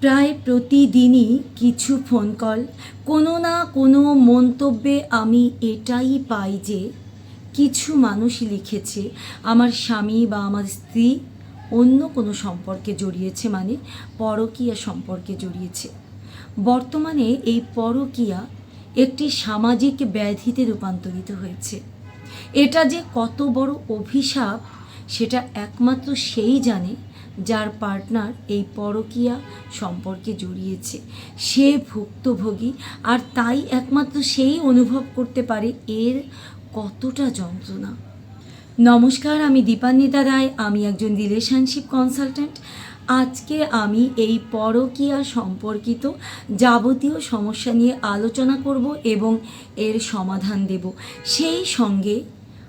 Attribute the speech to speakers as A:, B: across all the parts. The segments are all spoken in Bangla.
A: প্রায় প্রতিদিনই কিছু ফোন কল কোনো না কোনো মন্তব্যে আমি এটাই পাই যে, কিছু মানুষ লিখেছে, আমার স্বামী বা আমার স্ত্রী অন্য কোনো সম্পর্কে জড়িয়েছে মানে পরকীয়া সম্পর্কে জড়িয়েছে। বর্তমানে এই পরকীয়া একটি সামাজিক ব্যাধিতে রূপান্তরিত হয়েছে। এটা যে কত বড় অভিশাপ, সেটা একমাত্র সেই জানে যার পার্টনার এই পরকীয়া সম্পর্কে জড়িয়েছে। সে ভুক্তভোগী আর তাই একমাত্র সেই অনুভব করতে পারে এর কতটা যন্ত্রণা। নমস্কার, আমি দীপান্বিতা রায়, আমি একজন রিলেশনশিপ কনসালট্যান্ট আজকে আমি এই পরকীয়া সম্পর্কিত যাবতীয় সমস্যা নিয়ে আলোচনা করব এবং এর সমাধান দেব। সেই সঙ্গে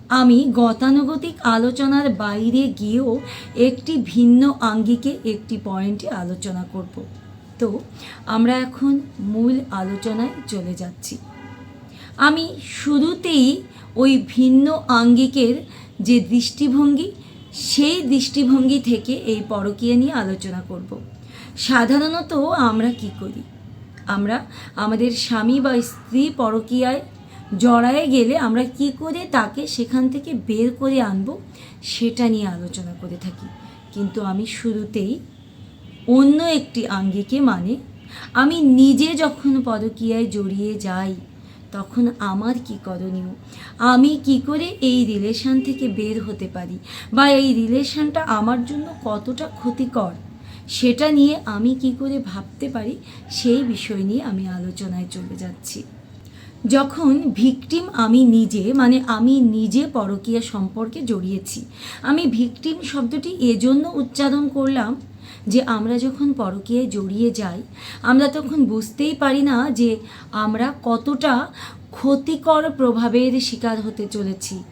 A: আমি গতানুগতিক আলোচনার বাইরে গিয়েও একটি ভিন্ন আঙ্গিকে একটি পয়েন্টে আলোচনা করব। তো, আমরা এখন মূল আলোচনায় চলে যাচ্ছি। আমি শুরুতেই ওই ভিন্ন আঙ্গিকের যে দৃষ্টিভঙ্গি, সেই দৃষ্টিভঙ্গি থেকে এই পরকীয়া নিয়ে আলোচনা করব। সাধারণত আমরা কি করি? আমরা আমাদের স্বামী বা স্ত্রী পরকীয়ায় জড়ায় গেলে আমরা কি করে তাকে সেখান থেকে বের করে আনব, সেটা নিয়ে আলোচনা করে থাকি। কিন্তু আমি শুরুতেই অন্য একটি আঙ্গিকে মানে আমি নিজে যখন পরকীয়ায় জড়িয়ে যাই, তখন আমার কি করণীয়? আমি কি করে এই রিলেশন থেকে বের হতে পারি? বা এই রিলেশনটা আমার জন্য কতটা ক্ষতিকর? সেটা নিয়ে আমি কি করে ভাবতে পারি? সেই বিষয় নিয়ে আমি আলোচনায় চলে যাচ্ছি। যখন ভিকটিম আমি নিজে মানে আমি নিজে পরকীয়া সম্পর্কে জড়িয়েছি, আমি ভিকটিম শব্দটি এজন্য উচ্চারণ করলাম যে আমরা যখন পরকীয়ায় জড়িয়ে যাই, আমরা তখন বুঝতেই পারি না যে আমরা কতটা ক্ষতিকর প্রভাবের শিকার হতে চলেছি।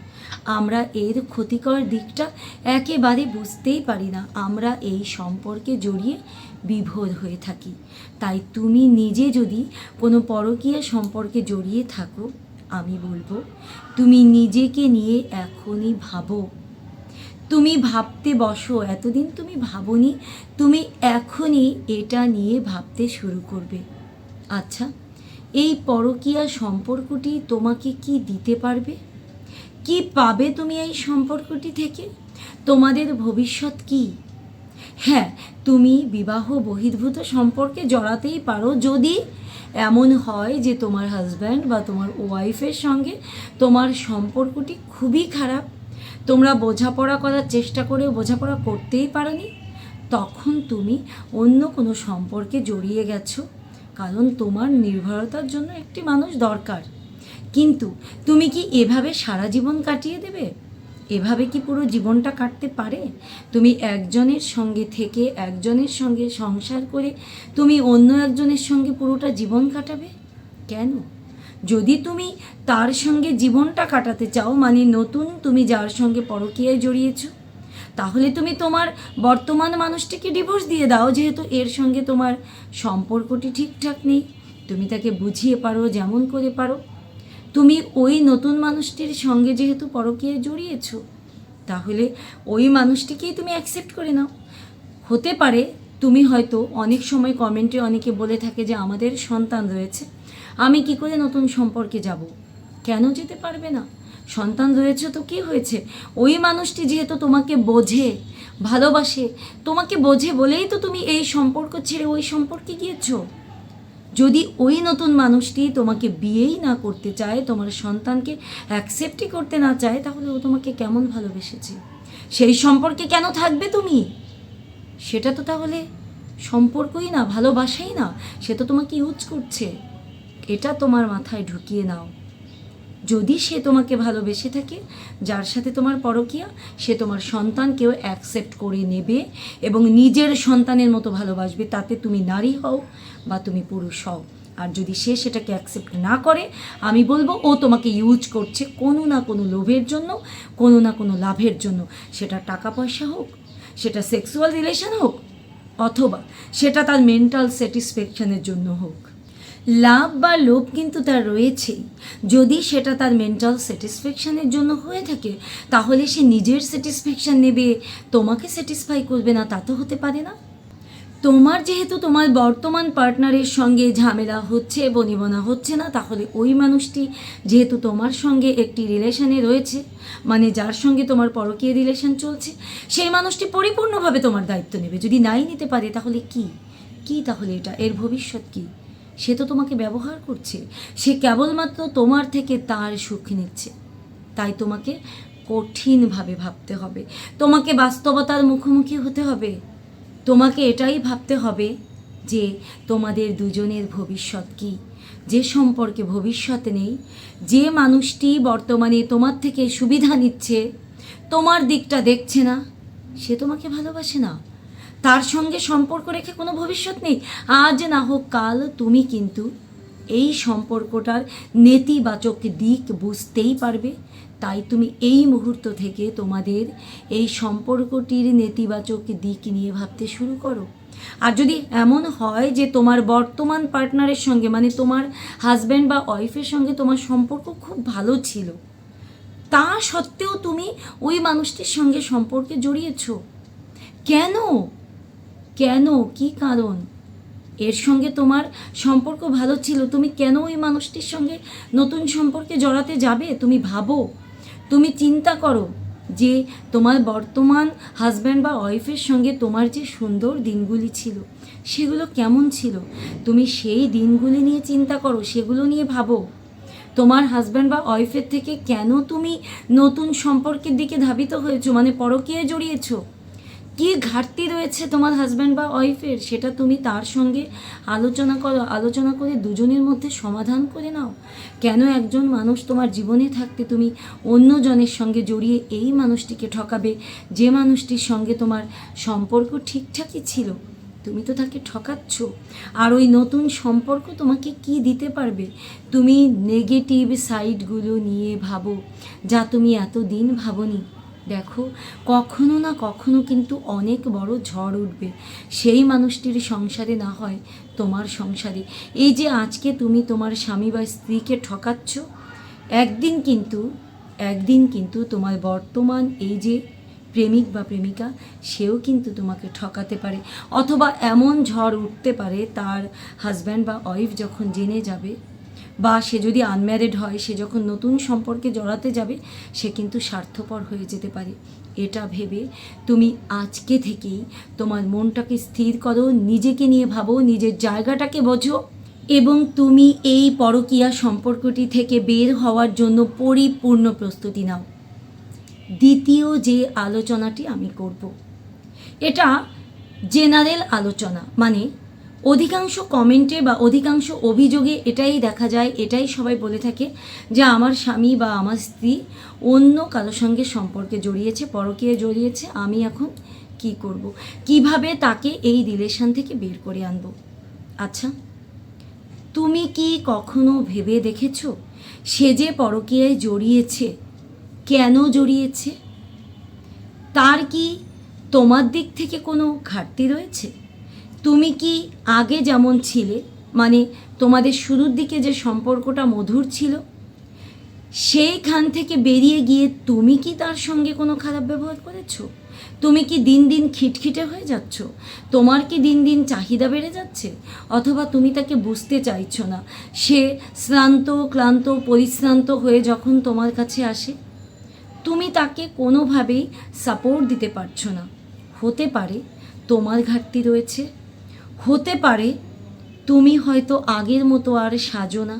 A: আমরা এর ক্ষতিকর দিকটা একেবারে বুঝতেই পারি না। আমরা এই সম্পর্কে জড়িয়ে বিভোর হয়ে থাকি। তাই তুমি নিজে যদি কোনো পরকীয়া সম্পর্কে জড়িয়ে থাকো, আমি বলব, তুমি নিজেকে নিয়ে এখনই ভাবো। তুমি ভাবতে বসো, এতদিন তুমি ভাবনি, তুমি এখনই এটা নিয়ে ভাবতে শুরু করবে। আচ্ছা এই পরকীয়া সম্পর্কটি তোমাকে কি দিতে পারবে? কি পাবে তুমি এই সম্পর্কটি থেকে? তোমাদের ভবিষ্যৎ কি? হ্যাঁ তুমি বিবাহ বহির্ভূত সম্পর্কে জড়াতেই পারো। যদি এমন হয় যে তোমার হাজব্যান্ড বা তোমার ওয়াইফের সঙ্গে তোমার সম্পর্কটি খুবই খারাপ, তোমরা বোঝাপড়া করার চেষ্টা করেও বোঝাপড়া করতেই পারোনি, তখন তুমি অন্য কোনো সম্পর্কে জড়িয়ে গেছো। কারণ তোমার নির্ভরতার জন্য একটি মানুষ দরকার। কিন্তু তুমি কি এভাবে সারা জীবন কাটিয়ে দেবে? এভাবে কি পুরো জীবনটা কাটতে পারে? তুমি একজনের সঙ্গে থেকে একজনের সঙ্গে সংসার করে তুমি অন্য একজনের সঙ্গে পুরোটা জীবন কাটাবে? কেন? যদি তুমি তার সঙ্গে জীবনটা কাটাতে চাও মানে নতুন তুমি যার সঙ্গে পরকীয়ায় জড়িয়েছো, তাহলে তুমি তোমার বর্তমান মানুষটিকে ডিভোর্স দিয়ে দাও, যেহেতু এর সঙ্গে তোমার সম্পর্কটি ঠিকঠাক নেই। তুমি তাকে বুঝিয়ে পারো, যেমন করে পারো। তুমি ওই নতুন মানুষটির সঙ্গে যেহেতু পরকীয়ায় জড়িয়েছো, তাহলে ওই মানুষটিকেই তুমি অ্যাকসেপ্ট করে নাও। হতে পারে তুমি হয়তো অনেক সময় কমেন্টে অনেকে বলে থাকে যে আমাদের সন্তান রয়েছে, আমি কি করে নতুন সম্পর্কে যাব? কেন যেতে পারবে না? সন্তান রয়েছে তো কি হয়েছে? ওই মানুষটি যেহেতু তোমাকে বোঝে, ভালোবাসে, তোমাকে বোঝে বলেই তো তুমি এই সম্পর্ক ছেড়ে ওই সম্পর্কে গিয়েছো। যদি ওই নতুন মানুষটি তোমাকে বিয়েই না করতে চায়, তোমার সন্তানকে অ্যাকসেপ্টই করতে না চায়, তাহলে ও তোমাকে কেমন ভালোবেসেছে? সেই সম্পর্কে কেন থাকবে তুমি? সেটা তো তাহলে সম্পর্কই না, ভালোবাসাই না, সে তো তোমাকে ইউজ করছে। এটা তোমার মাথায় ঢুকিয়ে নাও। যদি সে তোমাকে ভালোবেসে থাকে, যার সাথে তোমার পরকীয়া, সে তোমার সন্তানকেও অ্যাকসেপ্ট করে নেবে এবং নিজের সন্তানের মতো ভালোবাসবে, তাতে তুমি নারী হও বা তুমি পুরুষ হও। আর যদি সে সেটাকে অ্যাকসেপ্ট না করে, আমি বলব, ও তোমাকে ইউজ করছে কোনো না কোনো লোভের জন্য, কোনো না কোনো লাভের জন্য। সেটা টাকা পয়সা হোক, সেটা সেক্সুয়াল রিলেশন হোক, অথবা সেটা তার মেন্টাল স্যাটিসফ্যাকশনের জন্য হোক। লাভ বা লোভ কিন্তু তার রয়েছেই। যদি সেটা তার মেন্টাল স্যাটিসফ্যাকশানের জন্য হয়ে থাকে, তাহলে সে নিজের স্যাটিসফ্যাকশান নেবে, তোমাকে স্যাটিসফাই করবে না, তা তো হতে পারে না। তোমার যেহেতু তোমার বর্তমান পার্টনারের সঙ্গে ঝামেলা হচ্ছে, বনিবনা হচ্ছে না, তাহলে ওই মানুষটি যেহেতু তোমার সঙ্গে একটি রিলেশানে রয়েছে মানে যার সঙ্গে তোমার পরকীয় রিলেশন চলছে, সেই মানুষটি পরিপূর্ণভাবে তোমার দায়িত্ব নেবে। যদি নাই নিতে পারে, তাহলে কি? কি তাহলে এটা? এর ভবিষ্যৎ কি? সে তো তোমাকে ব্যবহার করছে। সে কেবলমাত্র তোমার থেকে তার সুখ নিচ্ছে। তাই তোমাকে কঠিনভাবে ভাবতে হবে। তোমাকে বাস্তবতার মুখোমুখি হতে হবে। তোমাকে এটাই ভাবতে হবে যে তোমাদের দুজনের ভবিষ্যৎ কি? যে সম্পর্কে ভবিষ্যৎ নেই, যে মানুষটি বর্তমানে তোমার থেকে সুবিধা নিচ্ছে, তোমার দিকটা দেখছে না, সে তোমাকে ভালোবাসে না। তার সঙ্গে সম্পর্ক রেখে কোনো ভবিষ্যৎ নেই। আজ না হোক কাল, তুমি কিন্তু এই সম্পর্কটার নেতিবাচক দিক বুঝতেই পারবে। তাই তুমি এই মুহূর্ত থেকে তোমাদের এই সম্পর্কটির নেতিবাচক দিক নিয়ে ভাবতে শুরু করো। আর যদি এমন হয় যে তোমার বর্তমান পার্টনারের সঙ্গে মানে তোমার হাজব্যান্ড বা ওয়াইফের সঙ্গে তোমার সম্পর্ক খুব ভালো ছিল, তা সত্ত্বেও তুমি ওই মানুষটির সঙ্গে সম্পর্কে জড়িয়েছ। কেন? কেন, কি কারণ? এর সঙ্গে তোমার সম্পর্ক ভালো ছিল। তুমি কেন ওই মানুষটির সঙ্গে নতুন সম্পর্কে জড়াতে যাবে? তুমি ভাবো। তুমি চিন্তা করো যে তোমার বর্তমান হাজব্যান্ড বা ওয়াইফের সঙ্গে তোমার যে সুন্দর দিনগুলি ছিল, সেগুলো কেমন ছিল? তুমি সেই দিনগুলি নিয়ে চিন্তা করো, সেগুলো নিয়ে ভাবো। তোমার হাজব্যান্ড বা ওয়াইফের থেকে কেন তুমি নতুন সম্পর্কের দিকে ধাবিত হয়েছো? মানে পরকীয়ায় জড়িয়েছো? কি ঘাটতি রয়েছে তোমার হাজব্যান্ড বা ওয়াইফের সেটা তুমি তার সঙ্গে আলোচনা করো, আলোচনা করে দুজনের মধ্যে সমাধান করে নাও। কেন একজন মানুষ তোমার জীবনে থাকতে তুমি অন্যজনের সঙ্গে জড়িয়ে এই মানুষটিকে ঠকাবে? যে মানুষটির সঙ্গে তোমার সম্পর্ক ঠিকঠাকই ছিল, তুমি তো তাকে ঠকাচ্ছ। আর ওই নতুন সম্পর্ক তোমাকে কি দিতে পারবে? তুমি নেগেটিভ সাইডগুলো নিয়ে ভাবো, যা তুমি এতদিন ভাবনি। দেখো, কখনো না কখনো কিন্তু অনেক বড় ঝড় উঠবে। সেই মানুষটির সংসারে না হয় তোমার সংসারে। এই যে আজকে তুমি তোমার স্বামী বা স্ত্রীকে ঠকাচ্ছ, একদিন কিন্তু একদিন কিন্তু তোমার বর্তমান এই যে প্রেমিক বা প্রেমিকা, সেও কিন্তু তোমাকে ঠকাতে পারে। অথবা এমন ঝড় উঠতে পারে, তার হাজব্যান্ড বা ওয়াইফ যখন জেনে যাবে বা সে যদি আনম্যারিড হয়, সে যখন নতুন সম্পর্কে জড়াতে যাবে, সে কিন্তু স্বার্থপর হয়ে যেতে পারে। এটা ভেবে তুমি আজকে থেকেই তোমার মনটাকে স্থির করো, নিজেকে নিয়ে ভাবো, নিজের জায়গাটাকে বোঝো এবং তুমি এই পরকীয়া সম্পর্কটি থেকে বের হওয়ার জন্য পরিপূর্ণ প্রস্তুতি নাও। দ্বিতীয় যে আলোচনাটি আমি করব, এটা জেনারেল আলোচনা মানে অধিকাংশ কমেন্টে বা অধিকাংশ অভিযোগে এটাই দেখা যায়, এটাই সবাই বলে থাকে যে আমার স্বামী বা আমার স্ত্রী অন্য কারোর সঙ্গে সম্পর্কে জড়িয়েছে পরকীয়ে জড়িয়েছে, আমি এখন কি করব। কীভাবে তাকে এই রিলেশন থেকে বের করে আনব? আচ্ছা তুমি কি কখনো ভেবে দেখেছ সে যে পরকীয়ায় জড়িয়েছে, কেন জড়িয়েছে? তার কি তোমার দিক থেকে কোনো ঘাটতি রয়েছে? তুমি কি আগে যেমন ছিলে মানে তোমাদের শুরুর দিকে যে সম্পর্কটা মধুর ছিল, সেইখান থেকে বেরিয়ে গিয়ে তুমি কি তার সঙ্গে কোনো খারাপ ব্যবহার করেছ? তুমি কি দিন দিন খিটখিটে হয়ে যাচ্ছ? তোমার কি দিন দিন চাহিদা বেড়ে যাচ্ছে? অথবা তুমি তাকে বুঝতে চাইছো না? সে শ্রান্ত, ক্লান্ত, পরিশ্রান্ত হয়ে যখন তোমার কাছে আসে, তুমি তাকে কোনোভাবেই সাপোর্ট দিতে পারছ না। হতে পারে তোমার ঘাটতি রয়েছে হতে পারে, তুমি হয়তো আগের মতো আর সাজো না।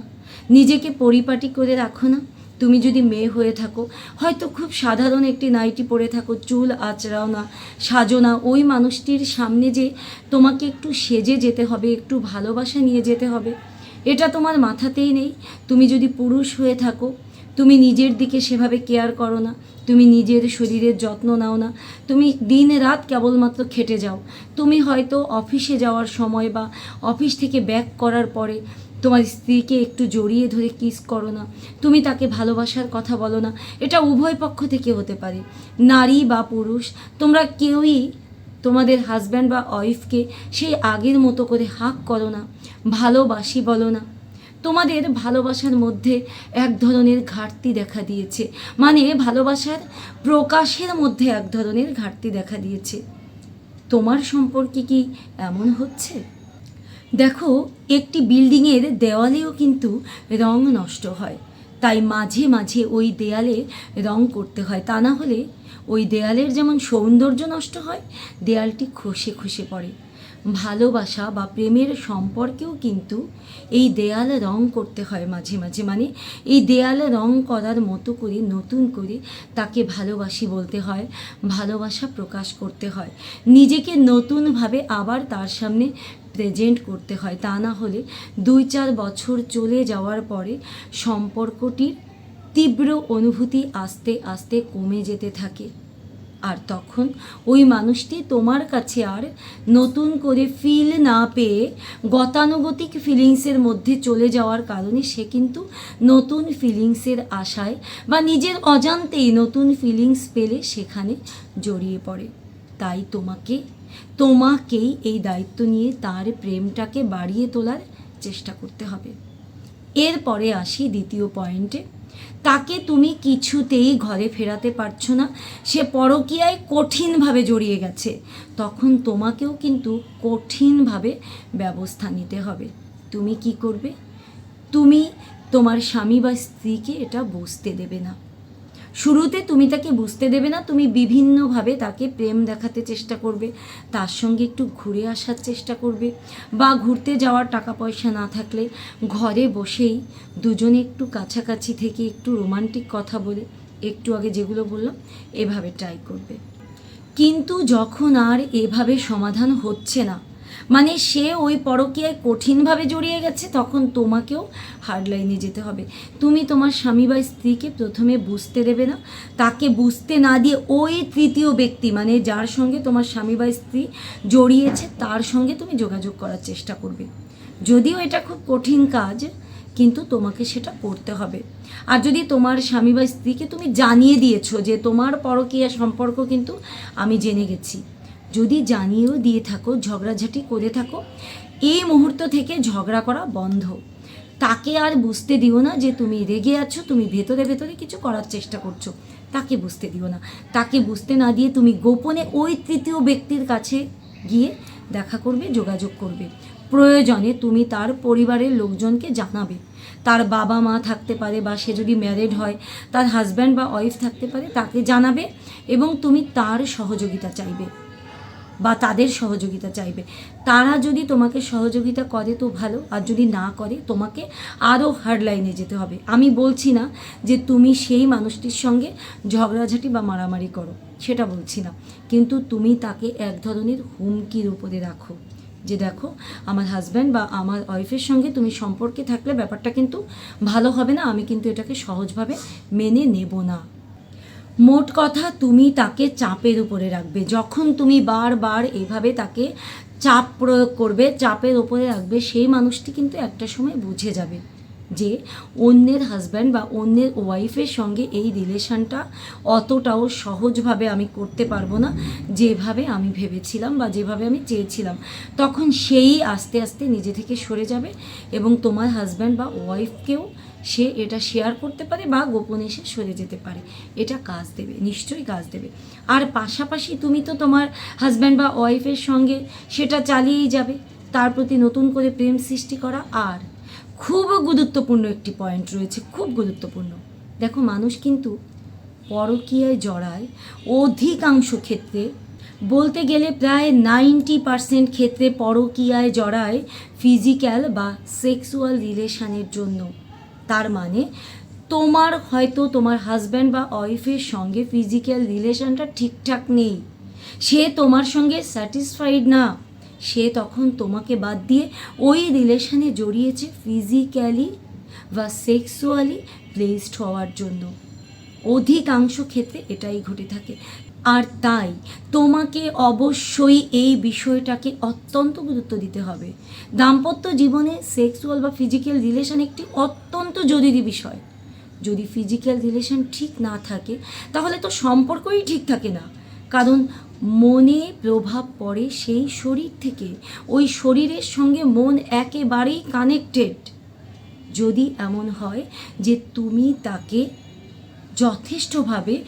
A: নিজেকে পরিপাটি করে রাখো না। তুমি যদি মেয়ে হয়ে থাকো, হয়তো খুব সাধারণ একটি নাইটি পরে থাকো, চুল আঁচড়াও না, সাজো না। ওই মানুষটির সামনে যে তোমাকে একটু সেজে যেতে হবে, একটু ভালোবাসা নিয়ে যেতে হবে, এটা তোমার মাথাতেই নেই। তুমি যদি পুরুষ হয়ে থাকো, তুমি নিজের দিকে সেভাবে কেয়ার করো না। তুমি নিজের শরীরের যত্ন নাও না। তুমি দিন রাত কেবলমাত্র খেটে যাও। তুমি হয়তো অফিসে যাওয়ার সময় বা অফিস থেকে ব্যাক করার পরে তোমার স্ত্রীকে একটু জড়িয়ে ধরে কিস করো না। তুমি তাকে ভালোবাসার কথা বলো না। এটা উভয় পক্ষ থেকে হতে পারে। নারী বা পুরুষ, তোমরা কেউই তোমাদের হাজব্যান্ড বা ওয়াইফকে সেই আগের মতো করে হাক করো না। ভালোবাসি বলো না। তোমাদের ভালোবাসার মধ্যে এক ধরনের ঘাটতি দেখা দিয়েছে। মানে ভালোবাসার প্রকাশের মধ্যে এক ধরনের ঘাটতি দেখা দিয়েছে। তোমার সম্পর্কে কি এমন হচ্ছে? দেখো, একটি বিল্ডিংয়ের দেওয়ালেও কিন্তু রং নষ্ট হয়। তাই মাঝে মাঝে ওই দেয়ালে রং করতে হয়। তা না হলে ওই দেয়ালের যেমন সৌন্দর্য নষ্ট হয়, দেয়ালটি খসে খসে পড়ে। ভালোবাসা বা প্রেমের সম্পর্কেও কিন্তু এই দেয়ালে রং করতে হয় মাঝে মাঝে। মানে এই দেয়ালে রং করার মতো করে, নতুন করে তাকে ভালোবাসি বলতে হয়, ভালোবাসা প্রকাশ করতে হয়। নিজেকে নতুনভাবে আবার তার সামনে প্রেজেন্ট করতে হয়। তা না হলে দুই চার বছর চলে যাওয়ার পরে সম্পর্কটির তীব্র অনুভূতি আস্তে আস্তে কমে যেতে থাকে। আর তখন ওই মানুষটি তোমার কাছে আর নতুন করে ফিল না পেয়ে গতানুগতিক ফিলিংসের মধ্যে চলে যাওয়ার কারণে সে কিন্তু নতুন ফিলিংসের আশায় বা নিজের অজান্তেই নতুন ফিলিংস পেলে সেখানে জড়িয়ে পড়ে। তাই তোমাকে, তোমাকেই এই দায়িত্ব নিয়ে তার প্রেমটাকে বাড়িয়ে তোলার চেষ্টা করতে হবে। এরপরে আসি দ্বিতীয় পয়েন্টে তাকে তুমি কিছুতেই ঘরে ফেরাতে পারছ না। সে পরকীয়ায় কঠিনভাবে জড়িয়ে গেছে। তখন তোমাকেও কিন্তু কঠিনভাবে ব্যবস্থা নিতে হবে। তুমি কি করবে? তুমি তোমার স্বামী বা স্ত্রীকে এটা বুঝতে দেবে না। শুরুতে তুমি তাকে বুঝতে দেবে না, তুমি বিভিন্নভাবে তাকে প্রেম দেখাতে চেষ্টা করবে, তার সঙ্গে একটু ঘুরে আসার চেষ্টা করবে, বা ঘুরতে যাওয়ার টাকা পয়সা না থাকলে ঘরে বসেই দুজনে একটু কাছাকাছি থেকে একটু রোমান্টিক কথা বলে, একটু আগে যেগুলো বললাম, এভাবে ট্রাই করবে। কিন্তু যখন আর এভাবে সমাধান হচ্ছে না মানে সে ওই পরকীয়ায় কঠিনভাবে জড়িয়ে গেছে, তখন তোমাকেও হার্ড লাইনে যেতে হবে। তুমি তোমার স্বামী বা স্ত্রীকে প্রথমে বুঝতে দেবে না। তাকে বুঝতে না দিয়ে ওই তৃতীয় ব্যক্তি মানে যার সঙ্গে তোমার স্বামী বা স্ত্রী জড়িয়েছে, তার সঙ্গে তুমি যোগাযোগ করার চেষ্টা করবে। যদিও এটা খুব কঠিন কাজ, কিন্তু তোমাকে সেটা করতে হবে। আর যদি তোমার স্বামী বা স্ত্রীকে তুমি জানিয়ে দিয়েছ যে তোমার পরকীয়া সম্পর্ক কিন্তু আমি জেনে গেছি যদি জানিয়েও দিয়ে থাকো, ঝগড়াঝাটি করে থাকো এই মুহূর্ত থেকে ঝগড়া করা বন্ধ। তাকে আর বুঝতে দিও না যে তুমি রেগে আছো, তুমি ভেতরে ভেতরে কিছু করার চেষ্টা করছ। তাকে বুঝতে দিও না। তাকে বুঝতে না দিয়ে তুমি গোপনে ওই তৃতীয় ব্যক্তির কাছে গিয়ে দেখা করবে, যোগাযোগ করবে। প্রয়োজনে তুমি তার পরিবারের লোকজনকে জানাবে। তার বাবা মা থাকতে পারে বা সে যদি ম্যারেড হয়, তার হাজব্যান্ড বা ওয়াইফ থাকতে পারে, তাকে জানাবে এবং তুমি তার সহযোগিতা চাইবে। বা তাদের সহযোগিতা চাইবে। তারা যদি তোমাকে সহযোগিতা করে তো ভালো, আর যদি না করে তোমাকে আরও হার্ড লাইনে যেতে হবে। আমি বলছি না যে তুমি সেই মানুষটির সঙ্গে ঝগড়াঝাটি বা মারামারি করো, সেটা বলছি না। কিন্তু তুমি তাকে এক ধরনের হুমকির উপরে রাখো। যে দেখো, আমার হাজব্যান্ড বা আমার ওয়াইফের সঙ্গে তুমি সম্পর্কে থাকলে ব্যাপারটা কিন্তু ভালো হবে না, আমি কিন্তু এটাকে সহজভাবে মেনে নেব না। মোট কথা তুমি তাকে চাপের উপরে রাখবে। যখন তুমি বারবার এভাবে তাকে চাপ প্রয়োগ করবে, চাপের উপরে রাখবে, সেই মানুষটি কিন্তু একটা সময় বুঝে যাবে যে অন্যের হাজব্যান্ড বা অন্যের ওয়াইফের সঙ্গে এই রিলেশনটা অতটাও সহজভাবে আমি করতে পারব না যেভাবে আমি ভেবেছিলাম বা যেভাবে আমি চেয়েছিলাম। তখন সেই আস্তে আস্তে নিজে থেকে সরে যাবে এবং তোমার হাজব্যান্ড বা ওয়াইফকেও সে এটা শেয়ার করতে পারে বা গোপনে সে সরে যেতে পারে। এটা কাজ দেবে, নিশ্চয়ই কাজ দেবে। আর পাশাপাশি তুমি তো তোমার হাজব্যান্ড বা ওয়াইফের সঙ্গে সেটা চালিয়েই যাবে, তার প্রতি নতুন করে প্রেম সৃষ্টি করা। আর খুব গুরুত্বপূর্ণ একটি পয়েন্ট রয়েছে, খুব গুরুত্বপূর্ণ। দেখো, মানুষ কিন্তু পরকীয়ায় জড়ায় অধিকাংশ ক্ষেত্রে। বলতে গেলে প্রায় নাইনটি পার্সেন্ট ক্ষেত্রে পরকীয়ায় জড়ায় ফিজিক্যাল বা সেক্সুয়াল রিলেশনের জন্য। তার মানে তোমার হয়তো তোমার হাজব্যান্ড বা ওয়াইফের সঙ্গে ফিজিক্যাল রিলেশনটা ঠিকঠাক নেই। সে তোমার সঙ্গে স্যাটিসফাইড না। সে তখন তোমাকে বাদ দিয়ে ওই রিলেশনে জড়িয়েছে ফিজিক্যালি বা সেক্সুয়ালি প্লেসড হওয়ার জন্য। অধিকাংশ ক্ষেত্রে এটাই ঘটে থাকে। আর তাই তোমাকে অবশ্যই এই বিষয়টাকে অত্যন্ত গুরুত্ব দিতে হবে। দাম্পত্য জীবনে সেক্সুয়াল বা ফিজিক্যাল রিলেশন একটি অত্যন্ত জরুরি বিষয়। যদি ফিজিক্যাল রিলেশন ঠিক না থাকে, তাহলে তো সম্পর্কই ঠিক থাকে না। কারণ মনে প্রভাব পড়ে সেই শরীর থেকে। ওই শরীরের সঙ্গে মন একেবারেই কানেক্টেড যদি এমন হয় যে তুমি তাকে যথেষ্টভাবে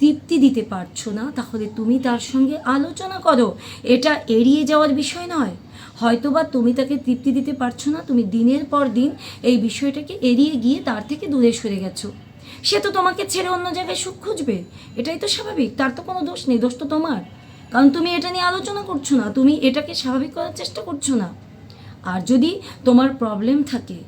A: তৃপ্তি দিতে পারছ না, তাহলে তুমি তার সঙ্গে আলোচনা করো। এটা এড়িয়ে যাওয়ার বিষয় নয়। হয়তোবা তুমি তাকে তৃপ্তি দিতে পারছ না, তুমি দিনের পর দিন এই বিষয়টাকে এড়িয়ে গিয়ে তার থেকে দূরে সরে গেছো। সে তো তোমাকে ছেড়ে অন্য জায়গায় সুখ খুঁজবে। এটাই তো স্বাভাবিক, তার তো কোনো দোষ নেই, দোষ তো তোমার। কারণ তুমি এটা নিয়ে আলোচনা করছ না, তুমি এটাকে স্বাভাবিক করার চেষ্টা করছ না। আর যদি তোমার প্রবলেম থাকে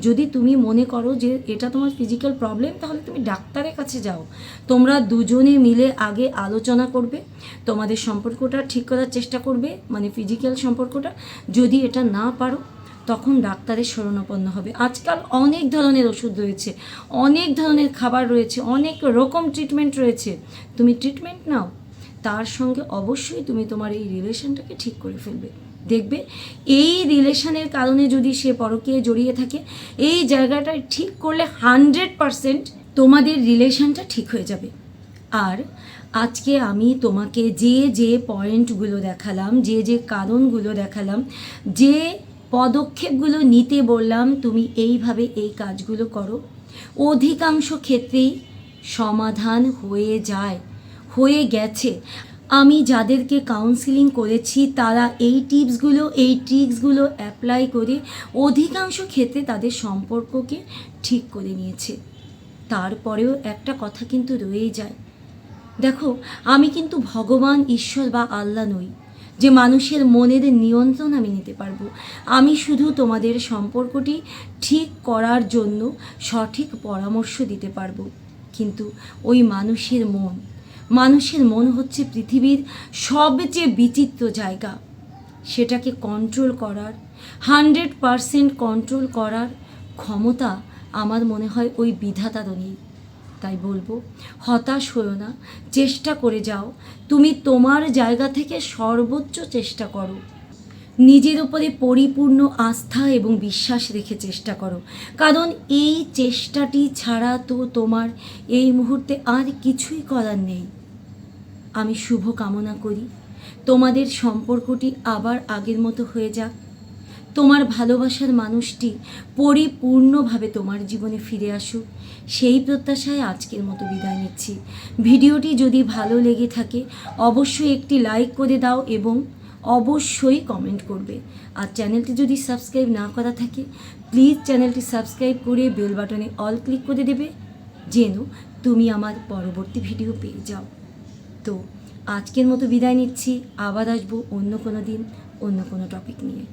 A: যদি তুমি মনে করো যে এটা তোমার ফিজিক্যাল প্রবলেম তাহলে তুমি ডাক্তারের কাছে যাও। তোমরা দুজনে মিলে আগে আলোচনা করবে, তোমাদের সম্পর্কটা ঠিক করার চেষ্টা করবে মানে ফিজিক্যাল সম্পর্কটা। যদি এটা না পারো, তখন ডাক্তারের শরণাপন্ন হবে। আজকাল অনেক ধরনের ওষুধ রয়েছে, অনেক ধরনের খাবার রয়েছে, অনেক রকম ট্রিটমেন্ট রয়েছে। তুমি ট্রিটমেন্ট নাও, তার সঙ্গে অবশ্যই তুমি তোমার এই রিলেশনটাকে ঠিক করে ফেলবে। দেখবে। এই রিলেশনের কারণে যদি সে পরকীয়ে জড়িয়ে থাকে, এই জায়গাটা ঠিক করলে হান্ড্রেড পারসেন্ট তোমাদের রিলেশনটা ঠিক হয়ে যাবে। আর আজকে আমি তোমাকে যে যে পয়েন্টগুলো দেখালাম, যে যে কারণগুলো দেখালাম, যে পদক্ষেপগুলো নিতে বললাম, তুমি এইভাবে এই কাজগুলো করো। অধিকাংশ ক্ষেত্রেই সমাধান হয়ে যায়, হয়ে গেছে। আমি যাদেরকে কাউন্সিলিং করেছি, তারা এই টিপসগুলো, এই ট্রিক্সগুলো অ্যাপ্লাই করে অধিকাংশ ক্ষেত্রে তাদের সম্পর্ককে ঠিক করে নিয়েছে। তারপরেও একটা কথা কিন্তু রয়েই যায়। দেখো, আমি কিন্তু ভগবান, ঈশ্বর বা আল্লাহ নই। যে মানুষের মনের নিয়ন্ত্রণ আমি নিতে পারব। আমি শুধু তোমাদের সম্পর্কটি ঠিক করার জন্য সঠিক পরামর্শ দিতে পারব। কিন্তু ওই মানুষের মন মানুষের মন হচ্ছে পৃথিবীর সবচেয়ে বিচিত্র জায়গা। সেটাকে কন্ট্রোল করার হান্ড্রেড পারসেন্ট কন্ট্রোল করার ক্ষমতা আমার মনে হয় ওই বিধাতারও নেই। তাই বলব, হতাশ হও না, চেষ্টা করে যাও। তুমি তোমার জায়গা থেকে সর্বোচ্চ চেষ্টা করো। নিজের উপরে পরিপূর্ণ আস্থা এবং বিশ্বাস রেখে চেষ্টা করো। কারণ এই চেষ্টাটি ছাড়া তো তোমার এই মুহূর্তে আর কিছুই করার নেই। আমি শুভ কামনা করি। তোমাদের সম্পর্কটি আবার আগের মতো হয়ে যাক। তোমার ভালোবাসার মানুষটি পরিপূর্ণভাবে তোমার জীবনে ফিরে আসুক। সেই প্রত্যাশায় আজকের মতো বিদায় নিচ্ছি। ভিডিওটি যদি ভালো লেগে থাকে, অবশ্যই একটি লাইক করে দাও এবং অবশ্যই কমেন্ট করবে। আর চ্যানেলটি যদি সাবস্ক্রাইব না করা থাকে, প্লিজ চ্যানেলটি সাবস্ক্রাইব করে বেল বাটনে অল ক্লিক করে দেবে। যেন তুমি আমার পরবর্তী ভিডিও পেয়ে যাও। তো আজকের মতো বিদায় নিচ্ছি। আবার আসব অন্য কোনো দিন অন্য কোনো টপিক নিয়ে।